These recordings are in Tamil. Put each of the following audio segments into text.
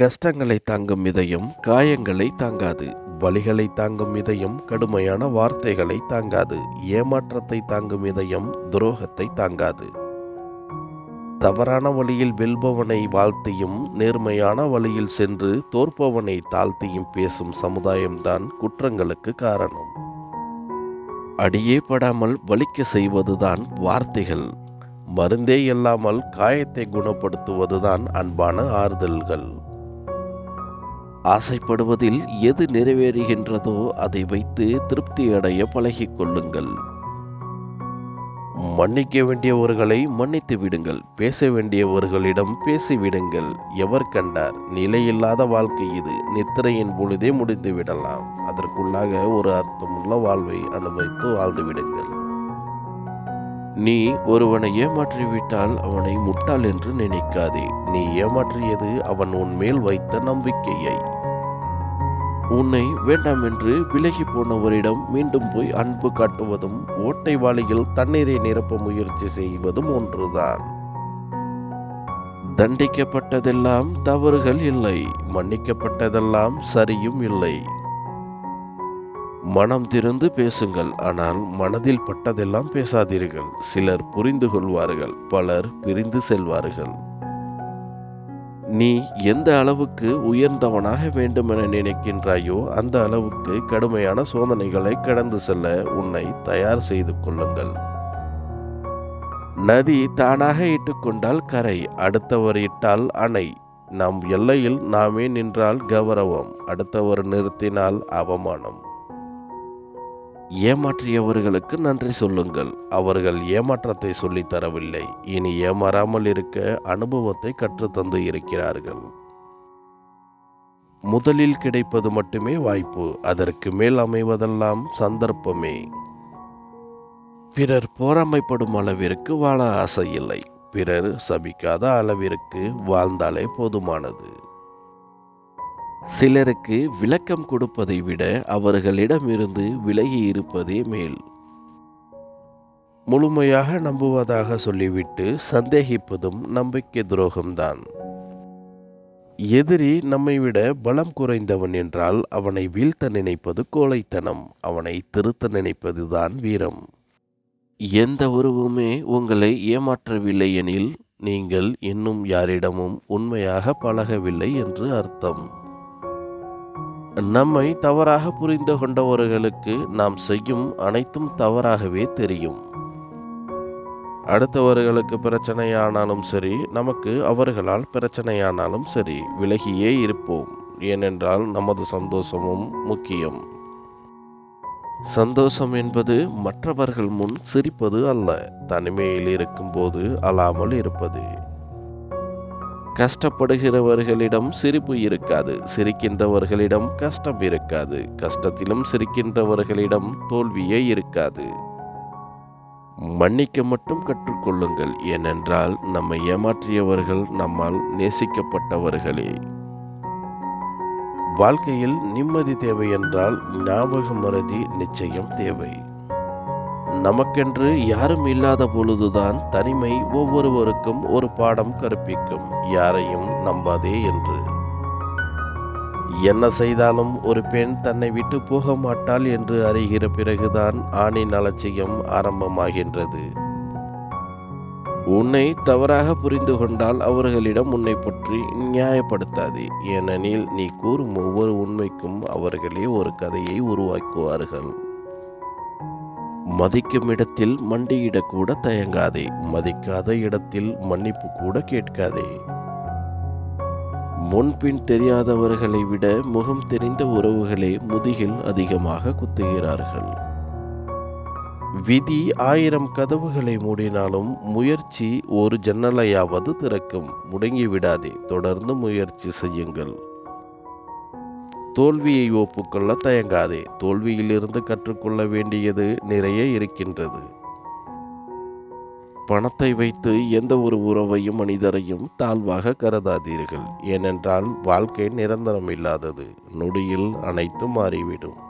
கஷ்டங்களை தாங்கும் இதயம் காயங்களை தாங்காது. வலிகளை தாங்கும் இதயம் கடுமையான வார்த்தைகளை தாங்காது. ஏமாற்றத்தை தாங்கும் இதயம் துரோகத்தை தாங்காது. தவறான வழியில் வெல்பவனை வாழ்த்தியும் நேர்மையான வழியில் சென்று தோற்பவனை தாழ்த்தியும் பேசும் சமுதாயம்தான் குற்றங்களுக்கு காரணம். அடியே படாமல் வலிக்க செய்வதுதான் வார்த்தைகள். மருந்தே இல்லாமல் காயத்தை குணப்படுத்துவதுதான் அன்பான ஆறுதல்கள். ஆசைப்படுவதில் எது நிறைவேறுகின்றதோ அதை வைத்து திருப்தி அடைய பழகிக் கொள்ளுங்கள். மன்னிக்க வேண்டியவர்களை மன்னித்து விடுங்கள். பேச வேண்டியவர்களிடம் பேசிவிடுங்கள் எவர் கண்டார்? நிலையில்லாத வாழ்க்கை இது. நித்திரையின் பொழுதே முடிந்து விடலாம். அதற்குள்ளாக ஒரு அர்த்தமுள்ள வாழ்வை அனுபவித்து வாழ்ந்து விடுங்கள். நீ ஒருவனை ஏமாற்றிவிட்டால் அவனை முட்டாள் என்று நினைக்காதே. நீ ஏமாற்றியது அவன் உன் மேல் வைத்த நம்பிக்கையை. உன்னை வேண்டாம் என்று விலகி போனவரிடம் மீண்டும் போய் அன்பு காட்டுவதும் ஓட்டை வாளியில் தண்ணீரை நிரப்ப முயற்சி செய்வதும் ஒன்றுதான். தண்டிக்கப்பட்டதெல்லாம் தவறுகள் இல்லை மன்னிக்கப்பட்டதெல்லாம் சரியும் இல்லை. மனம் திறந்து பேசுங்கள் ஆனால் மனதில் பட்டதெல்லாம் பேசாதீர்கள். சிலர் புரிந்து கொள்வார்கள் பலர் பிரிந்து செல்வார்கள். நீ எந்த அளவுக்கு உயர்ந்தவனாக வேண்டுமென நினைக்கின்றாயோ அந்த அளவுக்கு கடுமையான சோதனைகளை கடந்து செல்ல உன்னை தயார் செய்து கொள்ளுங்கள். நதி தானாக இட்டுக்கொண்டால் கரை அடுத்தவர் இட்டால் அணை. நம் எல்லையில் நாமே நின்றால் கௌரவம் அடுத்தவர் நிறுத்தினால் அவமானம். ஏமாற்றியவர்களுக்கு நன்றி சொல்லுங்கள். அவர்கள் ஏமாற்றத்தை சொல்லித் தரவில்லை. இனி ஏமாறாமல் இருக்க அனுபவத்தை கற்றுத்தந்து இருக்கிறார்கள். முதலில் கிடைப்பது மட்டுமே வாய்ப்பு. அதற்கு மேல் அமைவதெல்லாம் சந்தர்ப்பமே. பிறர் போராமைப்படும் அளவிற்கு வாழ ஆசை இல்லை பிறர் சபிக்காத அளவிற்கு வாழ்ந்தாலே போதுமானது. சிலருக்கு விளக்கம் கொடுப்பதை விட அவர்களிடமிருந்து விலகி இருப்பதே மேல். முழுமையாக நம்புவதாக சொல்லிவிட்டு சந்தேகிப்பதும் நம்பிக்கை துரோகம்தான். எதிரி நம்மை விட பலம் குறைந்தவன் என்றால் அவனை வீழ்த்த நினைப்பது கோழைத்தனம் அவனை திருத்த நினைப்பதுதான் வீரம். எந்த உருவுமே உங்களை ஏமாற்றவில்லை எனில் நீங்கள் இன்னும் யாரிடமும் உண்மையாக பழகவில்லை என்று அர்த்தம். நம்மை தவறாக புரிந்து கொண்டவர்களுக்கு நாம் செய்யும் அனைத்தும் தவறாகவே தெரியும். அடுத்தவர்களுக்கு பிரச்சனையானாலும் சரி நமக்கு அவர்களால் பிரச்சனையானாலும் சரி விலகியே இருப்போம். ஏனென்றால் நமது சந்தோஷமும் முக்கியம். சந்தோஷம் என்பது மற்றவர்கள் முன் சிரிப்பது அல்ல. தனிமையில் இருக்கும்போது அழாமல் இருப்பது. கஷ்டப்படுகிறவர்களிடம் சிரிப்பு இருக்காது. சிரிக்கின்றவர்களிடம் கஷ்டம் இருக்காது. கஷ்டத்திலும் சிரிக்கின்றவர்களிடம் தோல்வியே இருக்காது. மன்னிக்க மட்டும் கற்றுக்கொள்ளுங்கள். ஏனென்றால் நம்மை ஏமாற்றியவர்கள் நம்மால் நேசிக்கப்பட்டவர்களே. வாழ்க்கையில் நிம்மதி தேவை என்றால் ஞாபக மறதி நிச்சயம் தேவை. நமக்கென்று யாரும் இல்லாத பொழுதுதான் தனிமை ஒவ்வொருவருக்கும் ஒரு பாடம் கற்பிக்கும். யாரையும் நம்பாதே என்று. என்ன செய்தாலும் ஒரு பெண் தன்னை விட்டு போக மாட்டாள் என்று அறிகிற பிறகுதான் ஆணின் அலட்சியம் ஆரம்பமாகின்றது. உன்னை தவறாக புரிந்து கொண்டால் அவர்களிடம் உன்னை பற்றி நியாயப்படுத்தாதே. ஏனெனில் நீ கூறும் ஒவ்வொரு உண்மைக்கும் அவர்களே ஒரு கதையை உருவாக்குவார்கள். மதிக்கும் இடத்தில் மண்டியிடக்கூட தயங்காதே. மதிக்காத இடத்தில் மன்னிப்பு கூட கேட்காதே. முன்பின் தெரியாதவர்களை விட முகம் தெரிந்த உறவுகளே முதுகில் அதிகமாக குத்துகிறார்கள். விதி ஆயிரம் கதவுகளை மூடினாலும் முயற்சி ஒரு ஜன்னலையாவது திறக்கும். முடங்கி விடாதே தொடர்ந்து முயற்சி செய்யுங்கள். தோல்வியை ஒப்புக்கொள்ள தயங்காதே. தோல்வியிலிருந்து கற்றுக்கொள்ள வேண்டியது நிறைய இருக்கின்றது. பணத்தை வைத்து எந்த ஒரு உறவையும் மனிதரையும் தாழ்வாக கருதாதீர்கள். ஏனென்றால் வாழ்க்கை நிரந்தரம் இல்லாதது. நொடியில் அனைத்தும் மாறிவிடும்.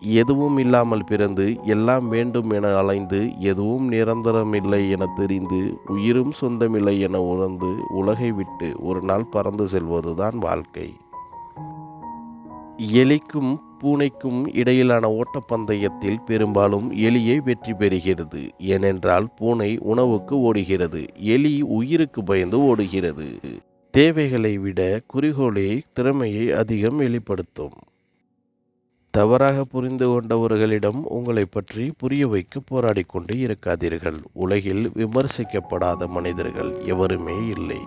எதுவும் இல்லாமல் பிறந்து எல்லாம் வேண்டும் என அலைந்து எதுவும் நிரந்தரம் இல்லை என தெரிந்து உயிரும் சொந்தமில்லை என உணர்ந்து உலகை விட்டு ஒரு நாள் பறந்து செல்வதுதான் வாழ்க்கை. எலிக்கும் பூனைக்கும் இடையிலான ஓட்டப்பந்தயத்தில் பெரும்பாலும் எலியே வெற்றி பெறுகிறது. ஏனென்றால் பூனை உணவுக்கு ஓடுகிறது. எலி உயிருக்கு பயந்து ஓடுகிறது. தேவைகளை விட குறிக்கோளே திறமையை அதிகம் வெளிப்படுத்தும். தவறாக புரிந்து கொண்டவர்களிடம் உங்களை பற்றி புரிய வைக்க போராடிக் கொண்டு இருக்காதீர்கள். உலகில் விமர்சிக்கப்படாத மனிதர்கள் எவருமே இல்லை.